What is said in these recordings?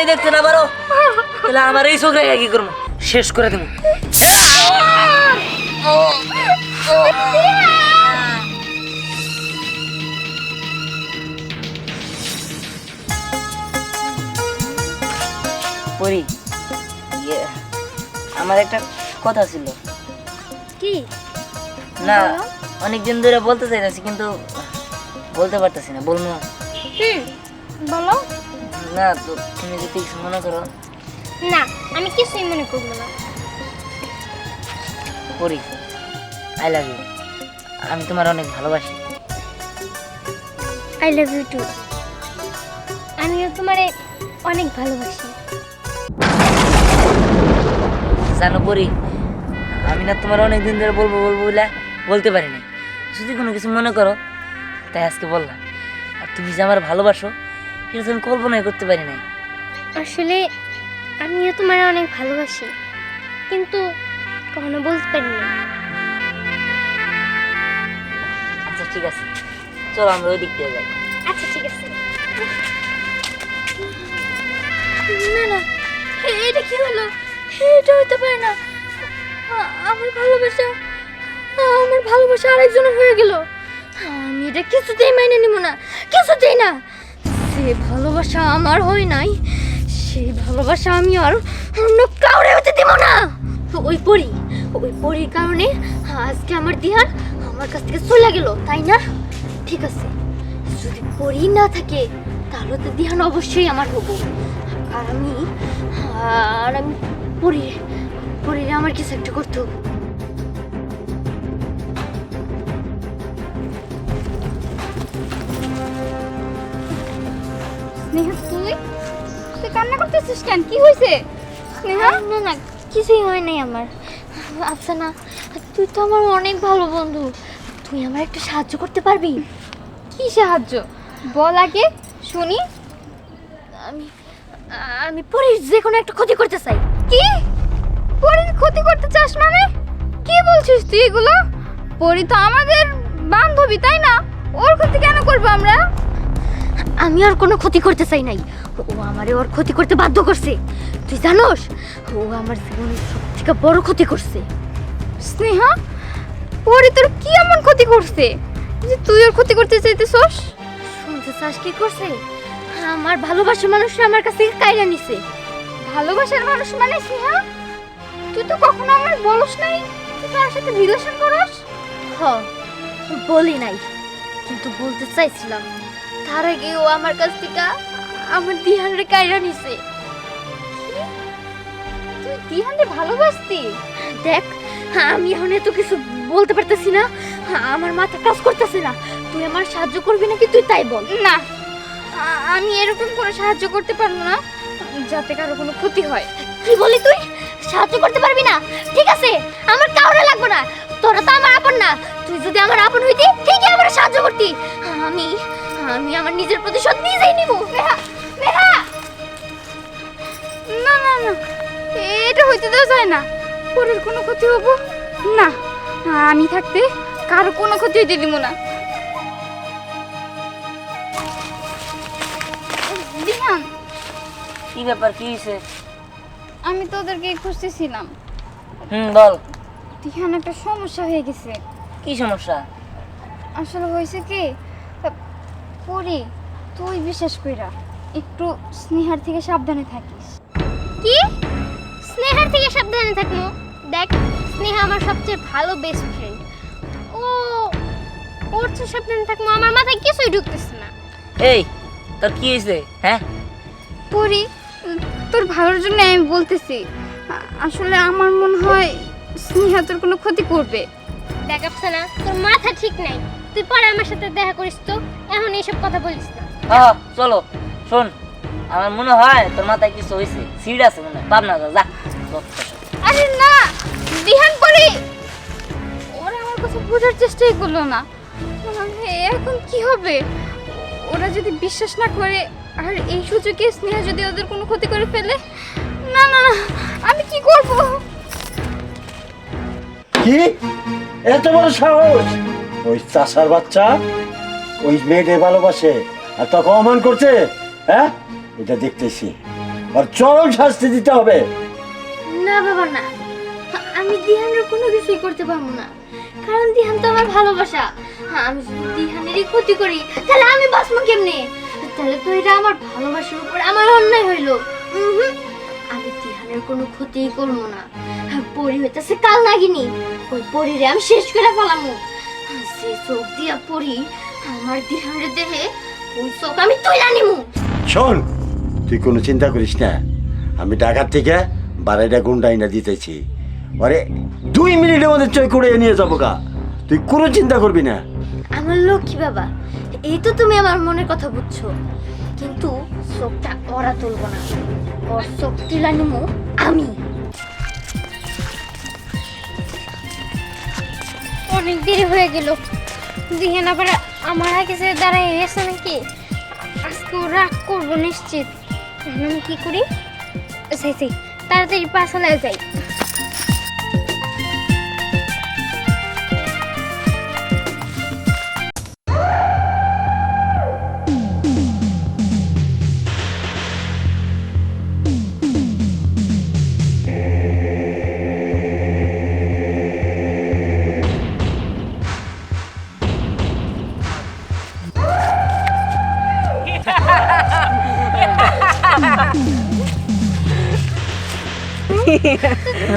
আমারই দেখতে না পারো তাহলে আমার এই চোখ রেখে কি করব? শেষ করে দেবো। পরি ইয়ে, আমার একটা কথা ছিল। কি? না। অনেকদিন ধরে বলতে চাইতেছি কিন্তু বলতে পারতেছি না বলব বলো। না তো তুমি যদি কিছু মনে করো। না আমি কিছুই মনে করব না। পরি আই লাভ ইউ আমি তোমার অনেক ভালোবাসি। আই লাভ ইউ টু আমিও তোমারে অনেক ভালোবাসি। জানো পরি আমি না তোমার অনেক দিন ধরে বলব বলব বলে বলতে পারিনি যদি কোনো কিছু মনে করো তাই আজকে বললাম। আর তুমি যে আমার ভালোবাসো এটা তো আমি কল্পনাই করতে পারি নাই। আসলে আমিও তোমারে অনেক ভালোবাসি কিন্তু কখনো বলতে পারি না আচ্ছা ঠিক আছে। চলো আমরা ওই দিক দিয়ে যাই। আচ্ছা ঠিক আছে। না না এটা কি হলো? এটা হতে পারে না। আমার ভালোবাসা আমার ভালোবাসা আরেকজনের হয়ে গেল। আমি এটা কিছুতেই মেনে নিব না কিছুতেই না। যে ভালোবাসা আমার হয় নাই, সেই ভালোবাসা আমি আর অন্য কাউরে হতে দেব না। ওই পরি, ওই পরির কারণে আজকে আমার দিহার আমার কাছ থেকে চলে গেল, তাই না? ঠিক আছে, যদি পরি না থাকে, তাহলে তো দিহান অবশ্যই আমার হব। আর আমি আর আমি পরি পরিরে আমার কিছু একটা করতে হবে। করতেছিস কেন? কি হয়েছে স্নেহা না না কিছুই হয় নাই আমার। আচ্ছা না তুই তো আমার অনেক ভালো বন্ধু। তুই আমার একটা সাহায্য করতে পারবি? কি সাহায্য? বল আগে শুনি। আমি আমি পরির যে কোনো একটা ক্ষতি করতে চাই। কি? পরির ক্ষতি করতে চাস মানে? কি বলছিস তুই এগুলো? পরি তো আমাদের বান্ধবী তাই না? ওর ক্ষতি কেন করব আমরা? আমি আর কোনো ক্ষতি করতে চাই নাই। ও আমারে ওর ক্ষতি করতে বাধ্য করছে। তুই জানোস ও আমার জীবনের সব থেকে বড় ক্ষতি করছে। স্নেহা পরি তোর কি এমন ক্ষতি করছে? যে তুই ওর ক্ষতি করতে চাইতেছস? শুনতে চাস কি করছে? আমার ভালোবাসা মানুষ আমার কাছে কাইরা নিছে। ভালোবাসার মানুষ মানে স্নেহা? তুই তো কখনো আমার বলস নাই তুই তার সাথে রিলেশন করস? হ বলি নাই কিন্তু বলতে চাইছিলাম। তার আগে ও আমার কাছ থেকে আমার দিহানরে কাইরা নিছে। তুই দিহানকে ভালোবাসতি? দেখ আমি এখন এত কিছু বলতে পারতেছি না। আমার মাথা কাজ করতেছে না। তুই আমার সাহায্য করবি নাকি তুই তাই বল? না আমি এরকম করে সাহায্য করতে পারব না যাতে কারও কোনো ক্ষতি হয়। কি বলি তুই? সাহায্য করতে পারবি না? ঠিক আছে আমার কাউরে লাগবে না। তোরা তো আমার আপন না। তুই যদি আমার আপন হইতি ঠিকই আমার সাহায্য করতি। আমি আমি আমার নিজের প্রতিশোধ নিজেই নিব। নেহা নেহা! না না না এটা হইতে দেওয়া যায় না। পরের কোনো ক্ষতি হব? না আমি থাকতে কারও কোনো ক্ষতি হইতে দিব না। কি ব্যাপার কি হয়েছে আমি তোদেরকে খুঁজতেছিলাম। হুম বল। দিহান একটা সমস্যা হয়ে গেছে। কি সমস্যা? আসলে হয়েছে কি পরি তুই বিশেষ কইরা একটু স্নেহার থেকে সাবধানে থাকিস। কি? স্নেহার থেকে সাবধানে থাকব? দেখ স্নেহা আমার সবচেয়ে ভালো বেস্ট ফ্রেন্ড ও ওর তো সাবধানে থাকব আমার মাথায় কিছুই ঢুকতেছে না। এই তোর কি হয়েছে হ্যাঁ? পরি তোর ভালোর জন্য আমি বলতেছি। আসলে আমার মনে হয় স্নেহা তোর কোনো ক্ষতি করবে। দেখ আফসানা তোর মাথা ঠিক নাই। তুই পরে আমার সাথে দেখা করিস তো। এখন এইসব কথা বলিস না। হ্যাঁ চলো শোন আমার মনে হয় তোর মাথায় কিছু হয়েছে সিড আছে মনে হয় ভাবনা যা যা আরে না দিহান পরি! ওরা আমার কথা বোঝার চেষ্টাই করল না। এখন কি হবে? ওরা যদি বিশ্বাস না করে আর এই সুযোগে স্নেহা যদি ওদের কোনো ক্ষতি করে ফেলে? না না না আমি কি করব? কি? এত বড় সাহস! ওই চাষার বাচ্চা, ওই মেয়েকে ভালোবাসে, আর তোকে অমান করছে হ্যাঁ? এটা দেখতেছি। আর চরম শাস্তি দিতে হবে। না, বাবা, না। আমি দিহানের কোনো কিছুই করতে পারব না। কারণ দিহান তো আমার ভালোবাসা। আমি যদি দিহানেরই ক্ষতি করি, তাহলে আমি বাঁচবো কেমনে? তাহলে তো এটা আমার ভালোবাসার উপর আমার অন্যায় হইল। আমি দিহানের কোনো ক্ষতিই করব না। পরি হইতেছে কাল নাগিনি। ওই পরিরে আমি শেষ করে ফেলামু। সে চোখ দিয়া পরি আমার দিহানের দেহে ওই চোখ আমি তুইলা নিমু। শোন তুই কোনো চিন্তা করিস না। আমি ঢাকার থেকে বাড়াইটা গুন্ডাইনা দিতেছি। আরে দুই মিনিটের মধ্যে চই করে নিয়ে যাব গা। তুই কোনো চিন্তা করবি না। আমার লক্ষ্মী বাবা এই তো তুমি আমার মনের কথা বুঝছ। কিন্তু চোখটা ওরা তুলবো না। ওর চোখ তুলা নিমু আমি। অনেক দেরি হয়ে গেল। দিহেন আবার আমার আগে যে দাঁড়ায় গেছে নাকি? আজকে রাগ করব নিশ্চিত। আমি কি করি? সেই সেই তাড়াতাড়ি পাশালায় যাই।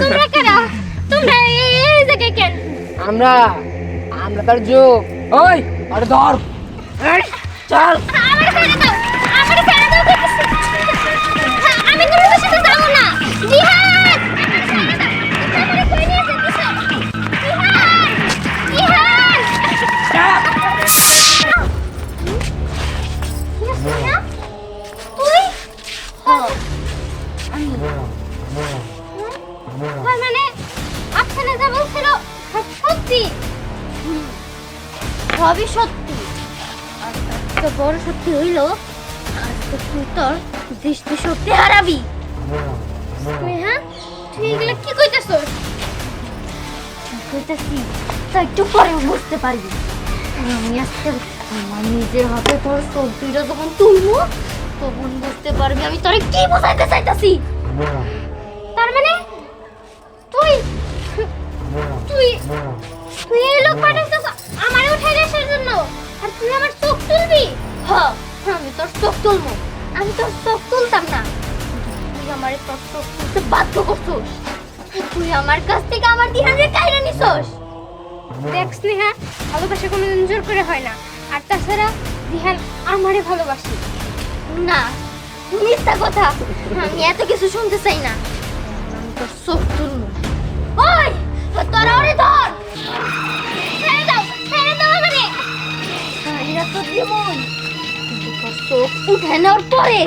তোমরা কারা? তোমরা এই জায়গায় কেন? আমরা আমরা তার যোগ। ওই আরে ধর। চল। সবই সত্যি। তার বড় সত্যি হইল আজকে তুই তোর দৃষ্টি শক্তি হারাবি। হ্যাঁ তুই এগুলো কি কইতাছি? তা একটু পরে বুঝতে পারবি। আমি আজকে আমার নিজের হাতে তোর সবজিটা যখন তুলবো, তখন বুঝতে পারবি আমি তোরে কি বোঝাইতে তার মানে তুই তুই তুই এই লোক আর তুই আমার চোখ তুলবি? হ, আমি তোর চোখ তুলবো। আমি তোর চোখ তুলতাম না। তুই আমার তোর চোখ তুলতে বাধ্য করছোস। তুই আমার কাছ থেকে আমার দিহানের কাহিনী নিছস। দেখ স্নেহা, ভালোবাসা কোনোদিন জোর করে হয় না। আর তাছাড়া দিহান আমারে ভালোবাসি। না, মিথ্যা কথা। আমি এত কিছু শুনতে চাই না। আমি তোর চোখ তুলবো। ওই, তোরা ওরে ধর। এরা তো দিমন কিন্তু তোর চোখ উঠে নেওয়ার পরে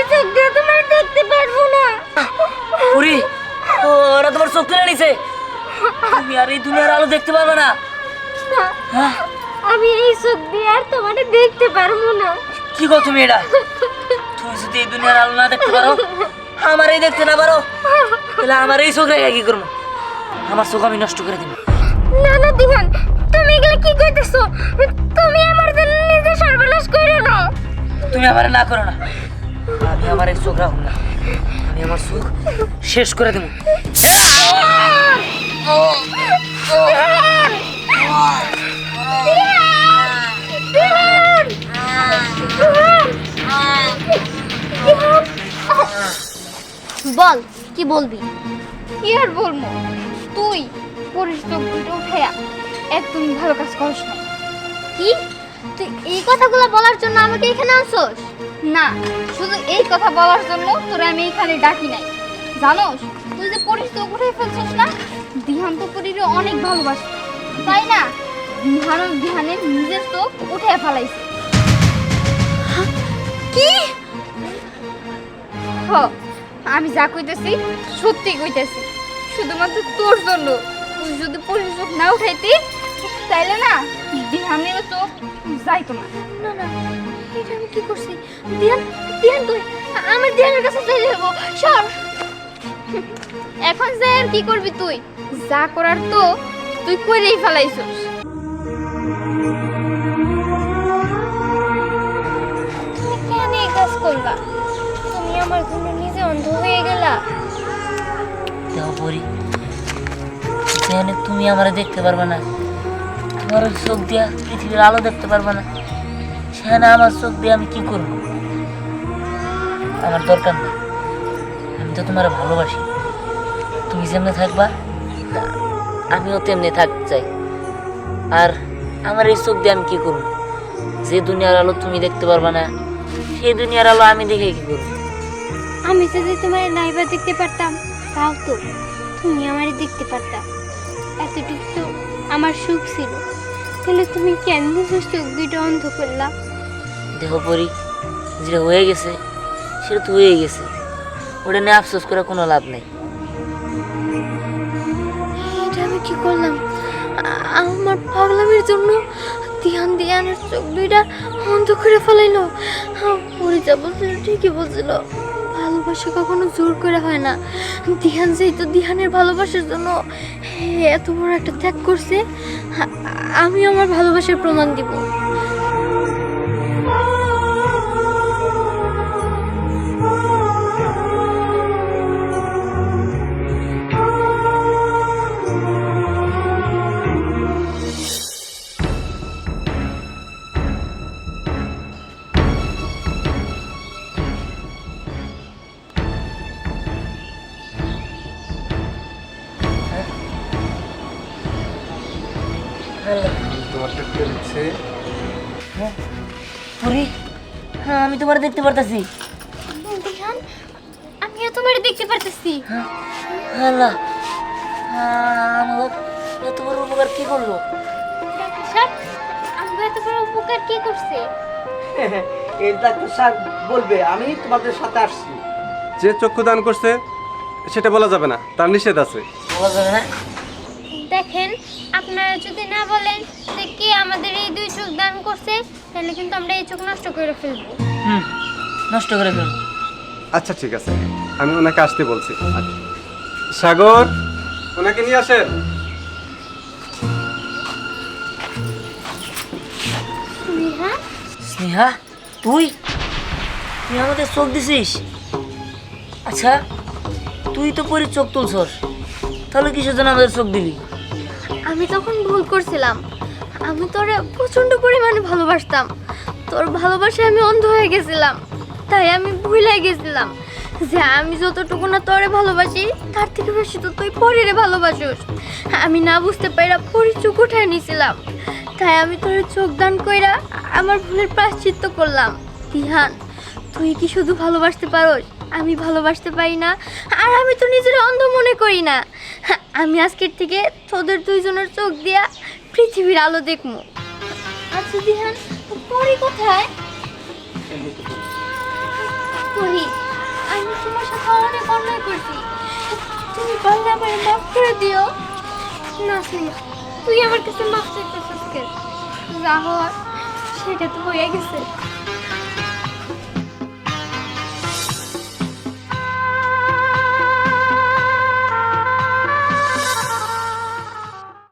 এই চোখ দিয়ে তোমার দেখতে পারব না। পুরি ওরা তোমার চোখ তুলে নিছে। তুমি আর এই দুনিয়ার আলো দেখতে পারবে না। হ্যাঁ? আমি এই চোখ দিয়ে আর দেখতে পারব না। কি কো তুমি এটা? তুমি যদি এই দুনিয়ার আলো না দেখতে পারো আমার এই দেখতে না পারো তাহলে আমার এই চোখ রেখে কি করব? আমার চোখ আমি নষ্ট করে দিব। না না দিহান তুমি এগুলো কি কইতেছো? তুমি আমার জন্য নিজে সর্বনাশ করে না। তুমি আমার না করো না। আমি আমার এই চোখ রাখুন না। আমি আমার চোখ শেষ করে দেবো। বল কি বলবি? কি আর বলব? তুই চোখ দুটো উঠে একদম ভালো কাজ করিস না। কি? তুই এই কথাগুলো বলার জন্য আমাকে এখানে আনছস? না শুধু এই কথা বলার জন্য তোরা আমি এখানে ডাকি নাই। জানোস তুই যে পরিস চোখ উঠে ফেলছিস না? দিহান তো পরিরে অনেক ভালোবাসে। তাই না? দিহান দিহানের নিজের চোখ উঠে ফেলাইছে। কি? হ আমি যা কইতেছি সত্যি কইতেছি। শুধুমাত্র তোর জন্য। তুই যদি পুলিশ চোখ না উঠাইতি তাইলে না দিহানের চোখ যাইতো না। না না আমি কি করছি? দিয়ান দিয়ান তুই দিয়ানের কাছে চলে সর। এখন যাই আর কি করবি তুই? যা করার তো তুই কইরেই ফেলাইছস। তুমি কেন এই কাজ তুমি আমার নিজে অন্ধ হয়ে গেলা। তুমি আমার দেখতে পারবে না? তোমার চোখ দিয়া পৃথিবীর আলো দেখতে পারবে না? সেখানে আমার চোখ দিয়ে আমি কি করব? আমার দরকার নেই আমি তো তোমার ভালোবাসি। তুমি যেমনি থাকবা আমিও তেমনি থাকতে চাই। আর আমার এই চোখ দিয়ে আমি কি করব? যে দুনিয়ার আলো তুমি দেখতে পারবে না, সেই দুনিয়ার আলো আমি দেখে কি করব? আমি যদি তোমার নাইবা দেখতে পারতাম, তাও তো তুমি আমারে দেখতে পারতাম এতটুকু তো আমার সুখ ছিল। তাহলে তুমি কেন চোখ দুটো অন্ধ করলা? দেহ পরি, যেটা হয়ে গেছে, সেটা তো হয়ে গেছে। ওটা নিয়ে আফসোস করে কোনো লাভ নেই। এটা আমি কি করলাম? আমার পাগলামির জন্য ধ্যান ধ্যানের চোখ দুইটা অন্ধ করে ফেলাইলো। পরে বলছিল, ঠিকই বলছিল। ভালোবাসা কখনো জোর করে হয় না। ধ্যান যেহেতু ধ্যানের ভালোবাসার জন্য এত বড় একটা ত্যাগ করছে আমি আমার ভালোবাসার প্রমাণ দিব। পরি তোমার দেখতে পারতেছি। আমিও তোমার দেখতে পারতেছি। আল্লাহ আমার এত উপকার কি করল? স্যার আমাকে এত বড় উপকার কে করছে? এই ডাক্তার স্যার বলবে আমি তোমাদের সাথে আসছি। যে চক্ষু দান করছে সেটা বলা যাবে না তার নিষেধ আছে। বলা যাবে না? দেখেন আপনারা যদি না বলেন যে কে আমাদের এই দুই চোখ দান করছে তাহলে কিন্তু আমরা এই চোখ নষ্ট করে ফেলব। হুম নষ্ট করে ফেলব। আচ্ছা ঠিক আছে। আমি ওনাকে আসতে বলছি। সাগর ওনাকে নিয়ে আসেন। স্নেহা? স্নেহা তুই? তুই আমাদের চোখ দিছিস? আচ্ছা তুই তো পরি চোখ তুলছস। তাহলে কিসের জন্য আমাদের চোখ দিলি? আমি তখন ভুল করছিলাম। আমি তোরে প্রচণ্ড পরিমাণে ভালোবাসতাম। তোর ভালোবাসায় আমি অন্ধ হয়ে গেছিলাম। তাই আমি ভুলে গেছিলাম যে আমি যতটুকু না তোরে ভালোবাসি, তার থেকে বেশি তো তুই পরিরে ভালোবাসিস। আমি না বুঝতে পাইরা পরি চোখ উঠায় নিছিলাম। তাই আমি তোর চোখ দান কইরা আমার ভুলের প্রাশ্চিত্য করলাম। দিহান তুই কি শুধু ভালোবাসতে পারোস? আমি ভালোবাসতে পারি না, আর আমি তো নিজের অন্ধ মনে করি না। আমি আজকের থেকে তোদের দুইজনের চোখ দিয়া পৃথিবীর আলো দেখব আচ্ছা দিহান পরি কোথায়? পরি, আমি তোমার সাথে অনেক অন্যায় করছি। তুমি পারলে আমার মাফ করে দিও। না তুই আমার কাছে মাফ চাইতেছিস যা হওয়ার সেটা তো হয়ে গেছে।